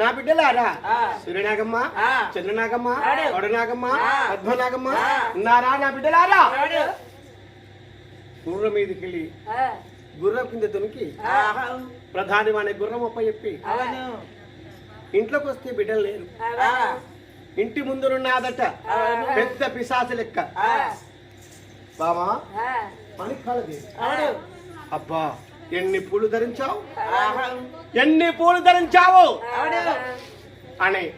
నా బిడ్డలారా. సూర్యనాగమ్మ. చంద్రనాగమ్మ. వడనాగమ్మ ఆ. పద్మనాగమ్మ. ఉన్నారా నా బిడ్డలారా ఎవడు? గుర్రం మీదకి వెళ్ళి ఆ, గుర్రం కింద దునికి ఆహా. ప్రధాని వాడి గుర్రం అప్ప చెప్పి ఇంట్లోకి వస్తే బిడ్డలు లేరు. ఇంటి ముందునున్నాదట. పెద్ద పిశాసి లెక్క. బామా అబ్బా ఎన్ని పూలు ధరించావు. ఎన్ని పూలు ధరించావు? అని.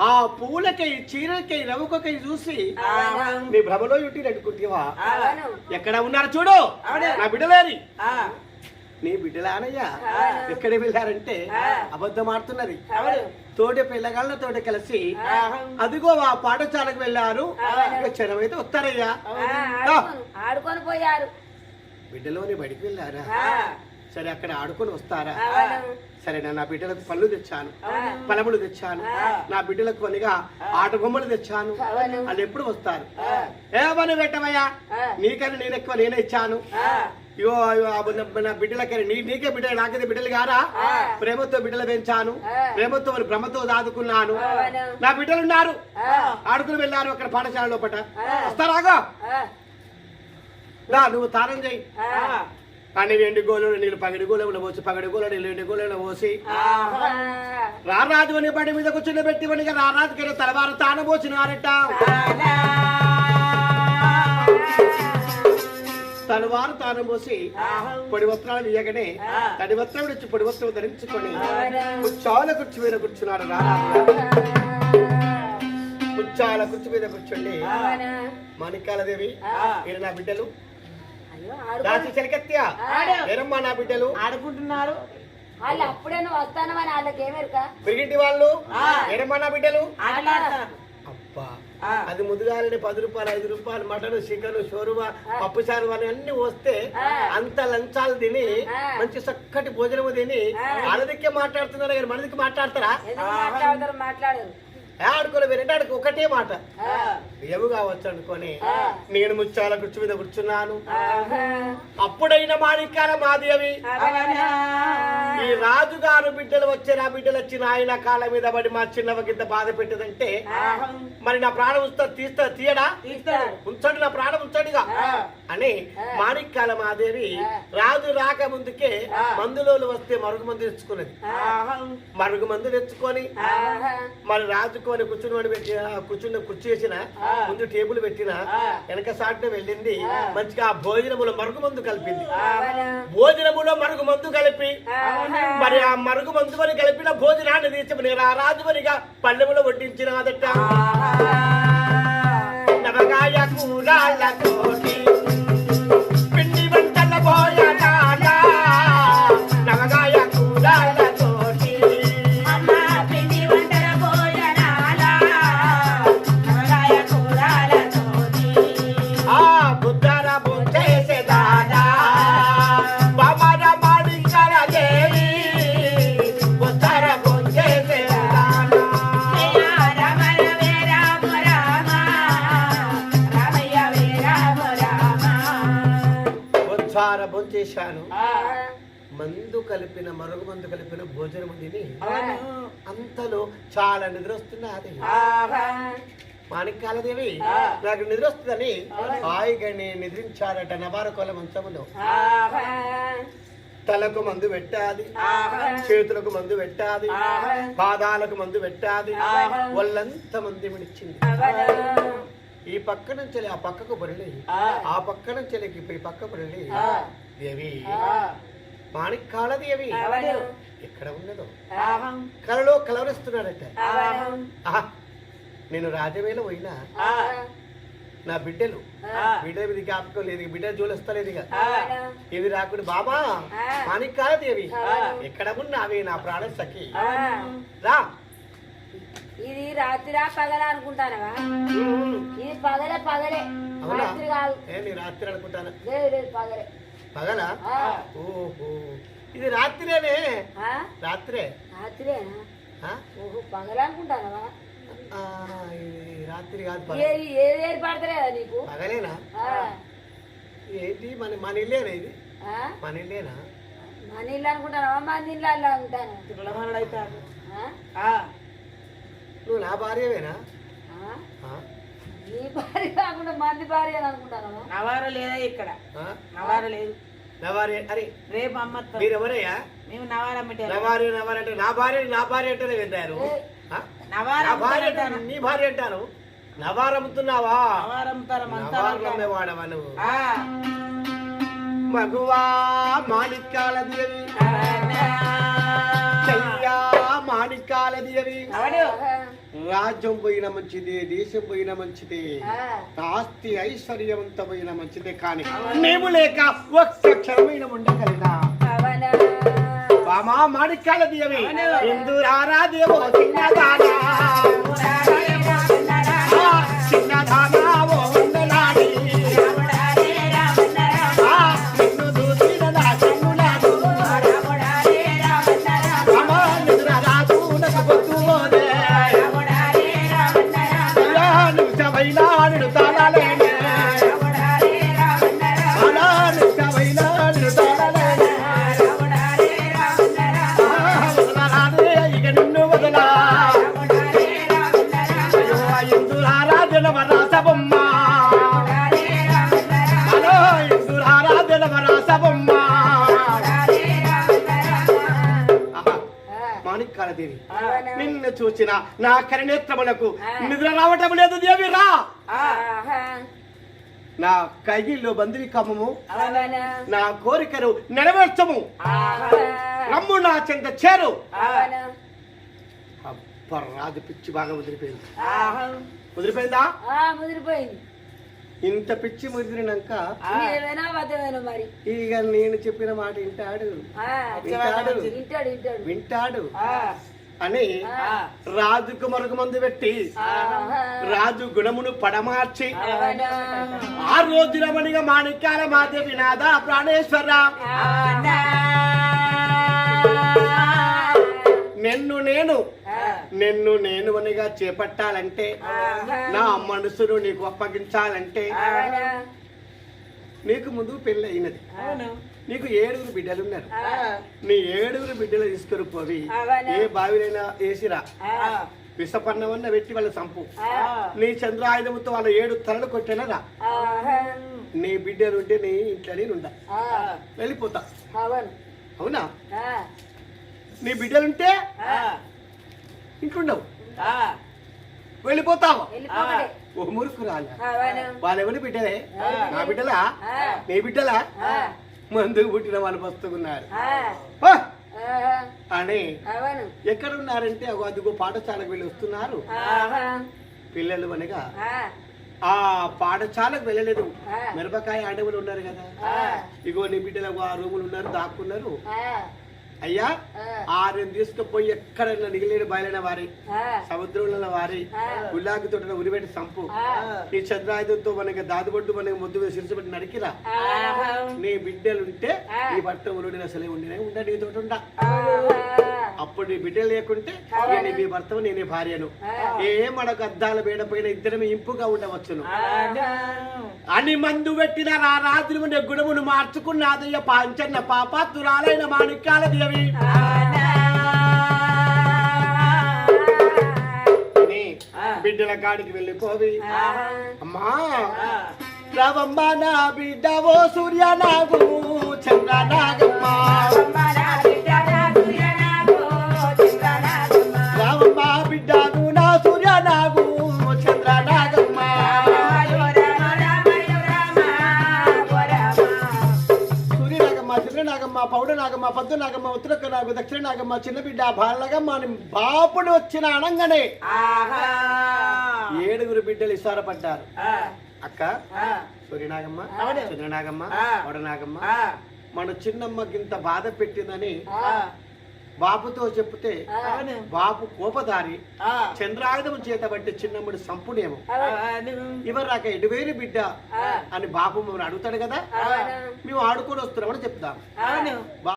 ఆ, పూలకై చీరకై రవుకకై చూసి. నీ భ్రమలో యుట్టి అవును. ఎక్కడ ఉన్నారు చూడు. నా బిడ్డలేరి ఆ, నీ బిడ్డలానయ్యా. ఎక్కడ వెళ్ళారంటే. అబద్ధం ఆడుతున్నది. తోటి పిల్లగాళ్ళతోటి కలిసి. అదిగో ఆ పాఠశాలకు వెళ్ళారు. క్షణమైతే వస్తారయ్యా. ఆ, ఆడుకొని- పోయారు. బిడ్డలోని బడికి వెళ్ళారా? ఆ, సరే అక్కడ ఆడుకొని వస్తారా? సరే నా నా బిడ్డలకు పళ్ళు తెచ్చాను. పలములు తెచ్చాను. నా బిడ్డలకు కొనిగా ఆట బొమ్మలు తెచ్చాను. వాళ్ళు ఎప్పుడు వస్తారు? ఆ, ఏమని పెట్టవయ్యా ఆ. నీకని నేను ఎక్కువ నేనే ఇచ్చాను. ఇగో నా బిడ్డలకని నీ నీకే బిడ్డ నాకైతే బిడ్డలు కారా. ప్రేమతో బిడ్డలు పెంచాను. ప్రేమతో భ్రమతో దాదుకున్నాను. నా బిడ్డలు ఉన్నారు. ఆడుకుని వెళ్ళారు అక్కడ పాఠశాల లోపట. ఆ. వస్తారాగో నువ్వు తానం చేయి కానీ ఎండి గోలు నీళ్ళు పగడి గోళంలో పోసి పగడి గోళ నీళ్ళు ఎండి గోళంలో పోసి. రారాజు అని బండి మీద కూర్చుని పెట్టి వనిగా రారాజు కింద తలవారు తాను పోసినారట. తలవారు తాను పోసి. పొడి వస్త్రాలు ఇయ్యగానే. తడి వస్త్రం ఇచ్చి పొడి వస్త్రం ధరించుకొని. ముచ్చాల కుర్చీ మీద కూర్చున్నాడు రారాజు ముచ్చాల కుర్చీ మీద కూర్చోండి. మాణిక్యాలదేవి. ఈయన నా బిడ్డలు ఏరమ్మా నా బిడ్డలు. ఆడుకుంటున్నారు. వాళ్ళు అప్పుడే నువ్వు వస్తానమని వాళ్ళకి ఏమెరుక? పిరిగింటి వాళ్ళు. ఏరమ్మా నా బిడ్డలు. అబ్బా. అది ముదుగాలని పది రూపాయలు ఐదు రూపాయలు మటన్ చికెన్ షోరువా పప్పు చారు అని అన్ని వస్తే. అంత లంచాలు తిని. మంచి చక్కటి భోజనము తిని. వాళ్ళదిక్కే మాట్లాడుతున్నారు కానీ మనదికి మాట్లాడతారా? మాట్లాడతారు? మాట్లాడరు. వేరే ఆడుకో ఒకటే మాట ఆ, ఏమి కావచ్చు అనుకొని. నేను ముచ్చాల కుర్చీ మీద కూర్చున్నాను. అప్పుడైన మాణిక్యాల మాదేవి. ఈ రాజుగారు బిడ్డలు వచ్చే నా బిడ్డలు వచ్చి ఆయన కాళ్ళ మీద పడి మా చిన్నవ కింద బాధ పెట్టదంటే. మరి నా ప్రాణం ఉంచుతా తీస్తా తీయడా. ఉంచండి నా ప్రాణం ఉంచండిగా. అని. మాణిక్యాల మాదేవి. రాజు రాక ముందుకే. మందులోలు వస్తే మరుగు మందు తెచ్చుకున్నది. మరుగు మందు తెచ్చుకొని. మరి రాజుకొని కూర్చుని వాడు పెట్టి ఆ కూర్చుని కుర్చీ వేసిన. ముందు టేబుల్ పెట్టిన. వెనక సాటిన వెళ్ళింది. మంచిగా ఆ భోజనములో మరుగు మందు కలిపింది. భోజనములో మరుగు మందు కలిపి. మరి ఆ మరుగు మందు అని కలిపిన భోజనాన్ని తీర్చమని ఆ రాజుమనిగా పల్లెములో వడ్డించిన అదట కూరాళ్ళతోటి ఆ, మందు కలిపిన మరుగు మందు కలిపిన భోజనము తిని. అంతలో చాలా నిద్ర వస్తున్నది. మాణిక్యాలదేవి. నాకు నిద్ర వస్తుందని అవును. హాయిగానే నిద్రించాడట నవారకొల మంచములో ఆహా. తలకు మందు పెట్టాది. చేతులకు మందు పెట్టాది. పాదాలకు మందు పెట్టాది. వాళ్ళంత మంది అవునా. ఈ పక్క నుంచి ఆ పక్కకు బరలి ఆ. పక్క నుంచి ఈ పక్క బరలి. దేవి ఆ. మాణిక్యాలదేవి అవును. ఎక్కడ ఉన్నదో. కలలో కలవరిస్తున్నాడట నేను రాజవేల పోయినా. నా బిడ్డలు. బిడ్డ మీద జ్ఞాపకం లేదు బిడ్డ జోలిస్తలేదు ఇక. ఇవి రాకుండా బాబా ఆ. మాణిక్యాలదేవి ఆ. ఎక్కడ ఉన్నావి నా ప్రాణ సఖి. రా ఇది రాత్రిరా పగల అనుకుంటానవా. ఇది పగలే పగలే రాత్రి కాదు రాత్రి అనుకుంటాను పగలే పగలా? ఆ. ఓహో. ఇది రాత్రేనే? ఆ? రాత్రే? రాత్రేనా? ఆ? ఓహో పగలనుకుంటానవా ఆ, ఇది రాత్రి కాదు. ఏది ఏది ఏర్పడతలేదా నీకు? పగలేనా? ఆ, ఏంటి? మన మన ఇల్లేనా ఇది? ఆ? మన ఇల్లేనా? మన ఇల్లు అనుకుంటానవా? మన ఇల్లు అలా ఉంటాను? నువ్వు నా భార్యవేనా? ఆ? ఆ? నీ భార్య కాకుండా మంది భార్య అని అనుకుంటానవా నవార లేదా ఇక్కడ? ఆ? నవార లేదు. అరే రేపు అమ్మతో మీరు ఎవరయ్యా మేము నవార నా భార్య నా భార్య అంటే నా భార్య నా భార్య అంటేనే వింటారు ఆ? నవార నా భార్య అంటే నీ భార్య అంటాను. నవారు అమ్ముతున్నావా? నవార అమ్ముతారు నవారులు అమ్మేవాడవా నువ్వు. మగువా మాణిక్యాల దేవి మాణిక్యాల దేవి రాజ్యం పోయిన మంచిదే దేశం పోయిన మంచిదే. ఆస్తి ఐశ్వర్యవంతమైన మంచిదే కానీ మేము లేక ఒక్క క్షణమైన పవన బామా మాణిక్యాల దేవి దేవో దేవి నిన్ను చూసిన నా కరినేత్రములకు నిద్ర రావటం లేదు దేవి రా. నా కైగిల్లో బందివి కమ్మము నా కోరికను నెరవేర్చము. రమ్ము నా చెంత చేరు. అబ్బ, రాజు పిచ్చి బాగా ముదిరిపోయింది. ముదిరిపోయిందా? ఆ, ముదిరిపోయింది. ఇంత పిచ్చి ముదిరినాక మరి? ఇక నేను చెప్పిన మాట వింటాడు. ఆ, వింటాడు. వింటాడు. అని. రాజుకు మరొక మందు పెట్టి రాజు గుణమును పడమార్చి ఆ రోజు రమణిగా మాణిక్యాల మాదేవి నాద ప్రాణేశ్వర. నిన్ను నేను నిన్ను నేను అనిగా చేపట్టాలంటే నా మనసును నీకు అప్పగించాలంటే నీకు ముందు పెళ్ళి అయినది నీకు ఏడుగురు బిడ్డలు ఉన్నారు. నీ ఏడుగురు బిడ్డలు తీసుకుని పోవి. అవునా? ఏ బావిలైనా వేసిరా. ఆ. విషపన్నవన్న పెట్టి వాళ్ళ చంపు. ఆ. నీ చంద్రాయుధముతో వాళ్ళ ఏడు తలలు కొట్టినరా నీ బిడ్డలు ఉంటే నీ ఇంట్లో నేనుండా ఆ, వెళ్ళిపోతా. అవునా. నీ బిడ్డలుంటే. ఇంట్లుండవు. వెళ్ళిపోతావా. ఓ మురుకు రాలే వాళ్ళెవరి బిడ్డలే? నా బిడ్డలా? నీ బిడ్డలా? మందుకు పుట్టిన వాళ్ళు! ఆహా, అని పవన్ ఎక్కడున్నారంటే అగో అదిగో పాఠశాలకు వెళ్ళి వస్తున్నారు. పిల్లలు అనగా ఆ, పాఠశాలకు వెళ్ళలేదు. మిరపకాయ అడవులు ఉన్నారు కదా. ఇగో నీ బిడ్డలకు ఆ రూములు ఉన్నారు దాక్కున్నారు. అయ్యా? ఆ, ఆరిని తీసుకుపోయి ఎక్కడైనా మిగిలిన బయలైన వారి సముద్రంలో వారి ఆ. గుల్లాకి తోట ఉరిపెట్టి సంపు. నీ చంద్రాయుధంతో మనకి దాదుబొడ్డు మనకి ముద్దు సిరిసిపెట్టి నరికిరా. ఆహా, నీ బిడ్డలుంటే. నీ బట్టములు నేను అసలే ఉండినే ఉండ నీ తోట ఉండా అప్పుడు నీ బిడ్డలు లేకుంటే ఇక నీ మీ భర్తవు నేనే భార్యను. ఏ మనకు అద్దాల బేడ పైన ఇద్దరం ఇంపుగా ఉండవచ్చును. అని మందు పెట్టిన రా రాత్రి ఉండే గుణమును మార్చుకున్నాదయ్య పాంచన్న పాపాతురాలైన మాణిక్యాల దేవి. బిడ్డల కాడికి వెళ్ళిపోవి. అమ్మా. రవమ్మ నా బిడ్డ ఓ సూర్య నాగు చంద్ర నాగమ్మ నాగమ్మ పౌడ నాగమ్మ పద్దు నాగమ్మ ఉత్తరక్క నాగు దక్షిణ నాగమ్మ చిన్న బిడ్డ బాలగమ్మ అని బాపుడు వచ్చిన అనంగానే ఆహా. ఏడుగురు బిడ్డలు ఇసారపడ్డారు ఆ. అక్క. సూర్యనాగమ్మ. చంద్రనాగమ్మ ఆ. మన చిన్నమ్మకి ఇంత బాధ పెట్టిందని ఆ. బాపుతో చెప్తే. బాపు కోపదారి. చంద్రాయుధం చేత బట్టి చిన్నమ్మడు సంపుడేమో. ఇవరు రాక ఎటువేరు బిడ్డ. అని బాపు మమ్మల్ని అడుగుతాడు కదా? మేము ఆడుకొని వస్తున్నామని చెప్తాం